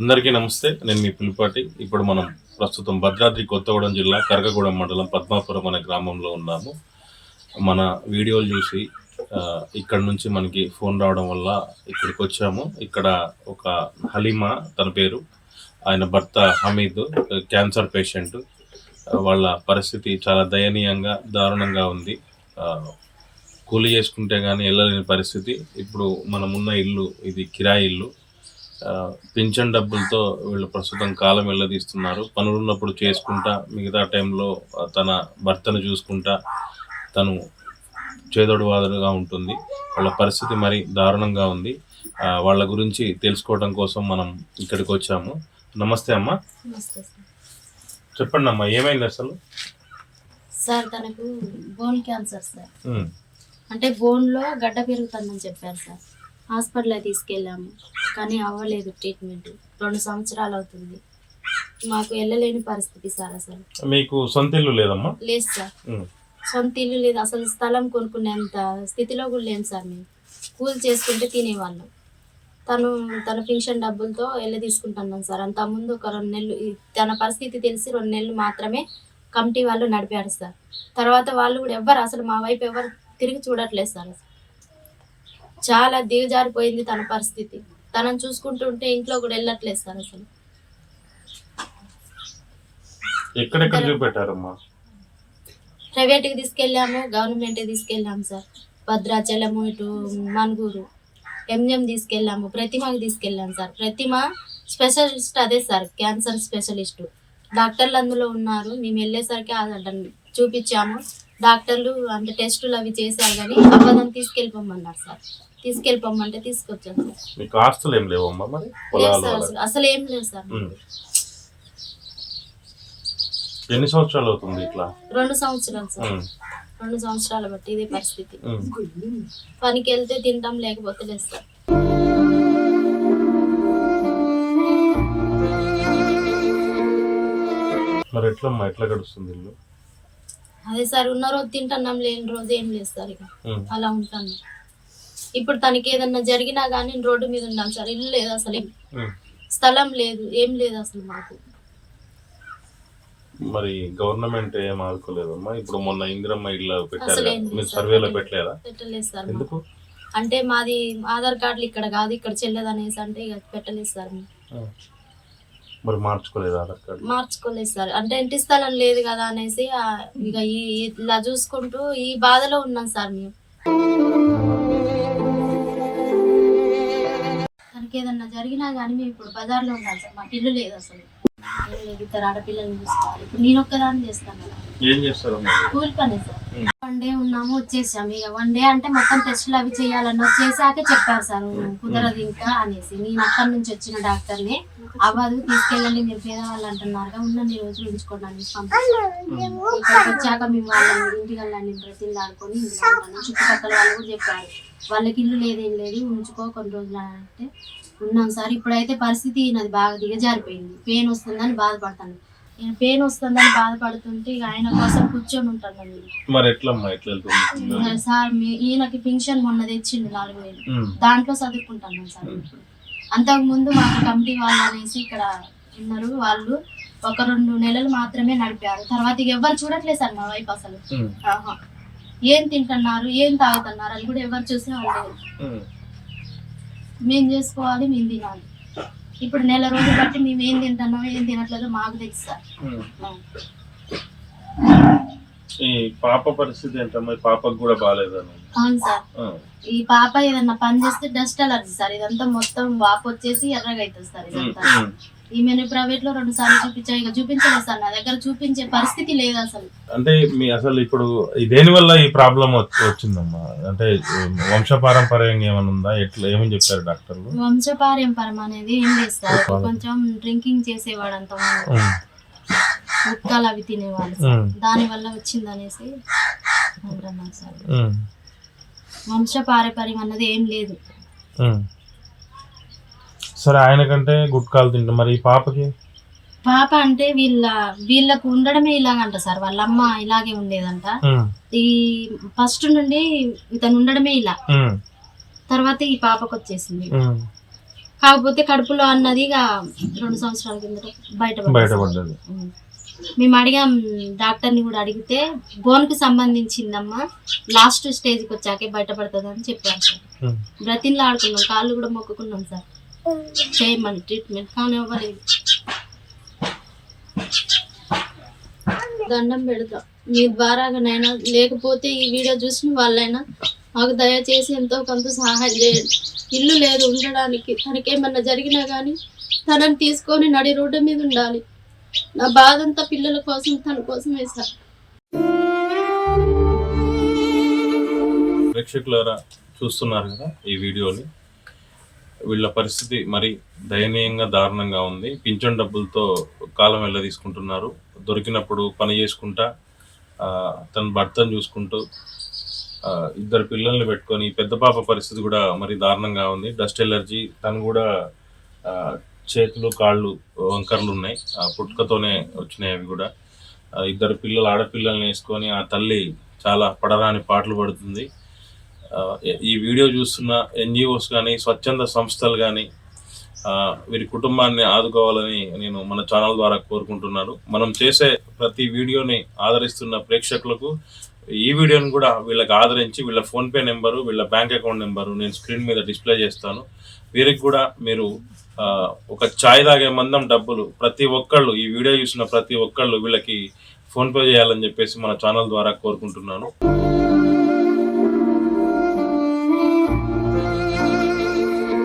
అందరికీ నమస్తే. నేను మీ పిలుపాటి. ఇప్పుడు మనం ప్రస్తుతం భద్రాద్రి కొత్తగూడెం జిల్లా కరకగూడెం మండలం పద్మాపురం అనే గ్రామంలో ఉన్నాము. మన వీడియోలు చూసి ఇక్కడ నుంచి మనకి ఫోన్ రావడం వల్ల ఇక్కడికి వచ్చాము. ఇక్కడ ఒక హలీమా తన పేరు. ఆయన భర్త హమీద్ క్యాన్సర్ పేషెంట్. వాళ్ళ పరిస్థితి చాలా దయనీయంగా దారుణంగా ఉంది. కూలి చేసుకుంటే కానీ వెళ్ళలేని పరిస్థితి. ఇప్పుడు మనం ఉన్న ఇల్లు ఇది కిరాయి ఇల్లు. పింఛన్ డబ్బులతో వీళ్ళు ప్రస్తుతం కాలం వెళ్ళదీస్తున్నారు. పనులు ఉన్నప్పుడు చేసుకుంటా మిగతా టైంలో తన భర్తను చూసుకుంటా తను చేదోడు వాదుడుగా ఉంటుంది. వాళ్ళ పరిస్థితి మరి దారుణంగా ఉంది. వాళ్ళ గురించి తెలుసుకోవడం కోసం మనం ఇక్కడికి వచ్చాము. నమస్తే అమ్మా. చెప్పండి అమ్మా ఏమైంది అసలు? సార్ తనకు బోన్ క్యాన్సర్ సార్. అంటే బోన్లో గడ్డ పెరుగుతుందని చెప్పారు సార్. హాస్పిటల్లో తీసుకెళ్ళాము. కానీ అవ్వలేదు ట్రీట్మెంట్. రెండు సంవత్సరాలు అవుతుంది. మాకు వెళ్ళలేని పరిస్థితి సార్ అసలు. మీకు సొంత ఇల్లు లేదమ్మా? లేదు సార్. సొంత ఇల్లు లేదు. అసలు స్థలం కొనుక్కునేంత స్థితిలో కూడా లేము సార్ మేము. కూలి చేసుకుంటే తినేవాళ్ళం. తను తన పెన్షన్ డబ్బులతో వెళ్ళి తీసుకుంటున్నాం సార్. అంత ముందు ఒక రెండు నెలలు తన పరిస్థితి తెలిసి రెండు నెలలు మాత్రమే కమిటీ వాళ్ళు నడిపారు సార్. తర్వాత వాళ్ళు కూడా ఎవ్వరు అసలు మా వైపు ఎవరు తిరిగి చూడట్లేదు సార్ చాలా దిగజారిపోయింది తన పరిస్థితి. తనని చూసుకుంటుంటే ఇంట్లో కూడా వెళ్ళట్లేదు సార్ అసలు. ఎక్కడెక్కడ చూపెట్టారమ్మా? ప్రైవేట్కి తీసుకెళ్ళాము గవర్నమెంట్కి తీసుకెళ్ళాము సార్. భద్రాచలము ఇటు మనుగూరు ఎంఎం తీసుకెళ్ళాము ప్రతిమకి తీసుకెళ్ళాము సార్. ప్రతిమ స్పెషలిస్ట్ అదే సార్ క్యాన్సర్ స్పెషలిస్ట్. డాక్టర్లు అందులో ఉన్నారు మేము వెళ్ళేసరికి దాన్ని చూపించాము. డాక్టర్లు అంటే టెస్టులు అవి చేశారు కానీ అవ్వదని తీసుకెళ్ళిపోమన్నారు సార్. తీసుకెళ్ళిపోమంటే తీసుకొచ్చాం సార్. మీకు ఆస్తులు ఏం లేవమ్మా మరి? లేదు పొలాలు సార్ అలా? అసలు అసలు ఏం లేదు సార్. ఉమ్. ఎన్ని సంవత్సరాలు అవుతుంది ఇట్లా? రెండు సంవత్సరాలు సార్. ఉమ్, రెండు సంవత్సరాలు బట్టి ఇదే పరిస్థితి. ఉమ్. పనికి వెళ్తే తింటాం లేకపోతే లేదు సార్. మరి ఎట్లమ్మా? ఎట్లా గడుస్తుంది ఇల్లు? అదే సార్ ఉన్న రోజు తింటున్నాం లేని రోజు ఏం లేదు సార్ ఇక. అలా ఉంటాను. ఇప్పుడు తనకి ఏదన్నా జరిగినా కానీ రోడ్డు మీద ఉన్నాం సార్. ఇల్లు లేదు అసలు. స్థలం లేదు ఏం లేదు అసలు మాకు. మరి గవర్నమెంట్ ఏం ఆదుకోలేదమ్మా? ఇప్పుడు మొన్న ఇందిరమ్మ ఇల్లు పెట్టారు మీరు. సర్వేలో పెట్టలేదా? పెట్టలేదు సార్. ఎందుకు? అంటే మాది ఆధార్ కార్డులు ఇక్కడ కాదు ఇక్కడ చెల్లదు అనేసి అంటే ఇక పెట్టలేదు సార్. మరి మార్చుకోలేదు ఆధార్ కార్డు? మార్చుకోలేదు సార్. అంటే ఇంటి స్థలం లేదు కదా అనేసి ఇక ఈ ఇలా చూసుకుంటూ ఈ బాధలో ఉన్నాం సార్ మేము. తనకి ఏదన్నా జరిగినా కానీ మేము ఇప్పుడు బజార్లో ఉండాలి సార్. మాకు ఇల్లు లేదు అసలు. ఇద్దరు ఆడపిల్లల్ని చూసుకోవాలి. ఇప్పుడు నేను ఒక్కదాన్ని చేస్తాను కదా. ఏం చేస్తారమ్మా కూలి పని సార్. వన్ డే ఉన్నాము వచ్చేసాము. ఇక వన్ డే అంటే మొత్తం టెస్టులు అవి చేయాలన్న వచ్చేసాకే చెప్పారు సార్. కుదరదు ఇంకా అనేసి. నేను అక్కడి నుంచి వచ్చిన డాక్టర్ని అవ్వదు తీసుకెళ్ళండి మీరు పేదవాళ్ళు అంటున్నారు ఉన్న రోజులు ఉంచుకోండి అనేసి పంపించారు. ఇక్కడికి వచ్చాక మేము వాళ్ళని ఇంటికి వెళ్ళండి బ్రతిలు ఉంటాను చుట్టుపక్కల వాళ్ళు కూడా చెప్పారు. వాళ్ళకి ఇల్లు లేదేం లేదు ఉంచుకో కొన్ని రోజులు అని అంటే ఉన్నాం సార్ ఇప్పుడైతే పరిస్థితి నాది బాగా దిగజారిపోయింది. పెయిన్ వస్తుందని బాధపడతాను. నేను పెయిన్ వస్తుందని బాధపడుతుంటే ఇక ఆయన కోసం కూర్చొని ఉంటాను నేను సార్ ఈయనకి పింఛన్ మొన్న తెచ్చిండు నాలుగు వేలు. దాంట్లో చదువుకుంటాను సార్. ఇప్పుడు అంతకు ముందు మాకు కమిటీ వాళ్ళు అనేసి ఇక్కడ ఉన్నారు. వాళ్ళు ఒక రెండు నెలలు మాత్రమే నడిపారు. తర్వాత ఇక ఎవరు చూడట్లేదు సార్ మా వైపు అసలు. ఏం తింటున్నారు? ఏం తాగుతున్నారు? అని కూడా ఎవరు చూసే వాళ్ళు ఉమ్. మేము చేసుకోవాలి మేము తినాలి. ఇప్పుడు నెల రోజులు బట్టి మేము ఏం తింటున్నామో ఏం తినట్లేదో మాకు తెలుసు సార్. ఈ పాప పరిస్థితి ఏంటమ్మా? పాపకు కూడా బాగాలేదని అవును సార్. ఈ పాప ఏదన్నా పని చేస్తే డస్ట్ అలర్జీ సార్. ఇదంతా మొత్తం వాపు వచ్చేసి ఎర్రగా అవుతుంది సార్ ఇదంతా. ఈమెను ప్రైవేట్లో రెండు సార్లు చూపించా. ఇక చూపించలేదు సార్. నా దగ్గర చూపించే పరిస్థితి లేదు అసలు. అంటే మీ అసలు ఇప్పుడు దేని వల్ల ఈ ప్రాబ్లం వచ్చిందమ్మా? అంటే వంశపారంపర్యంగా ఏమైనా ఉందా? ఎట్లా ఏమని చెప్పారు డాక్టర్లు? వంశపారంపరం అనేది ఏం లేదు సార్. కొంచెం డ్రింకింగ్ చేసేవాడు అంత గుట్కాలు అవి తినేవాళ్ళు దాని వల్ల వచ్చింది అనేసి సార్. ఉమ్, వంశపారంపర్యం అన్నది ఏం లేదు. సరే ఆయనకంటే గుట్కాలు తింటాం. మరి పాపకి? పాప అంటే వీళ్ళ వీళ్ళకు ఉండడమే ఇలాగంట సార్. వాళ్ళ అమ్మ ఇలాగే ఉండేదంట. ఈ ఫస్ట్ నుండి ఇతను ఉండడమే ఇలా. తర్వాత ఈ పాపకు వచ్చేసింది. కాకపోతే కడుపులో అన్నది ఇక రెండు సంవత్సరాల కింద బయట బయటపడ్డది మేము అడిగాం డాక్టర్ని కూడా అడిగితే బోన్కి సంబంధించిందమ్మా లాస్ట్ స్టేజ్కి వచ్చాకే బయటపడుతుంది అని చెప్పారు సార్. ఉమ్. బ్రతిన్లో ఆడుకున్నాం కాళ్ళు కూడా మొక్కుకున్నాం సార్. చేయమని ట్రీట్మెంట్ కానీ ఇవ్వలేదు దండం పెడతా. మీ ద్వారాగానైనా లేకపోతే ఈ వీడియో చూసిన వాళ్ళైనా మాకు దయచేసి ఎంతో కొంత సహాయం చేయండి. ఇల్లు లేదు ఉండడానికి తనకేమన్నా జరిగినా కానీ తనని తీసుకొని నడి రోడ్డు మీద ఉండాలి. నా బాధంతా పిల్లల కోసం తన కోసమే సార్. ప్రేక్షకులారా చూస్తున్నారు కదా ఈ వీడియోని? వీళ్ళ పరిస్థితి మరి దయనీయంగా దారుణంగా ఉంది. పింఛన్ డబ్బులతో కాలం వెళ్ళ తీసుకుంటున్నారు? దొరికినప్పుడు పని చేసుకుంటా తన భర్తను చూసుకుంటూ ఇద్దరు పిల్లల్ని పెట్టుకొని పెద్ద పాప పరిస్థితి కూడా మరి దారుణంగా ఉంది. డస్ట్ ఎలర్జీ తను కూడా చేతులు కాళ్ళు వంకర్లు ఉన్నాయి. ఆ పుట్టుకతోనే వచ్చినాయి అవి కూడా. ఇద్దరు పిల్లలు ఆడపిల్లల్ని వేసుకొని ఆ తల్లి చాలా పడరాని పాటలు పడుతుంది. ఈ వీడియో చూస్తున్న ఎన్జిఓస్ కానీ స్వచ్ఛంద సంస్థలు కానీ వీరి కుటుంబాన్ని ఆదుకోవాలని నేను మన ఛానల్ ద్వారా కోరుకుంటున్నాను. మనం చేసే ప్రతి వీడియోని ఆదరిస్తున్న ప్రేక్షకులకు ఈ వీడియోని కూడా వీళ్ళకి ఆదరించి వీళ్ళ ఫోన్పే నెంబరు వీళ్ళ బ్యాంక్ అకౌంట్ నెంబరు నేను స్క్రీన్ మీద డిస్ప్లే చేస్తాను. వీరికి కూడా మీరు ఒక ఛాయ్ తాగే మందం డబ్బులు ప్రతి ఒక్కళ్ళు ఈ వీడియో చూసిన ప్రతి ఒక్కళ్ళు వీళ్ళకి ఫోన్పే చేయాలని చెప్పేసి మన ఛానల్ ద్వారా కోరుకుంటున్నాను.